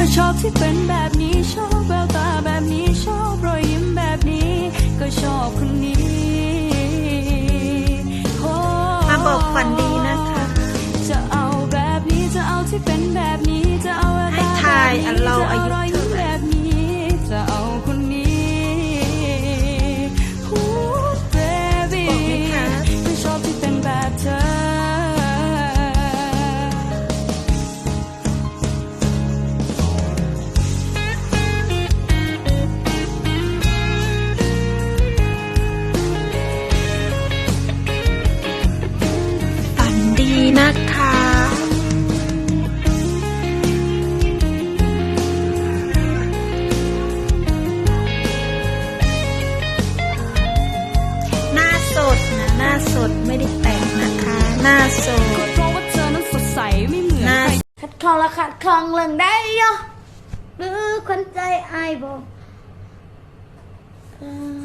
ก็ชอบที่เป็นแบบนี้ชอบแววตาแบบนี้ชอบรอยยิ้มแบบนี้ ก็ชอบคนนี้โอ้มาบอกฝันดีนะคะ จะเอาแบบนี้จะเอาที่เป็นแบบนี้จะเอาแววให้ตาทายอันเราจะอายุ นะคะ หน้าสดนะ หน้าสดไม่ได้แต่งนะคะ หน้าสดเพราะว่าเธอนั้นสดใสไม่เหมือนหน้าใครขัดคลองละขัดคลองเรื่องได้ยอหรือคนใจอายบอกเออ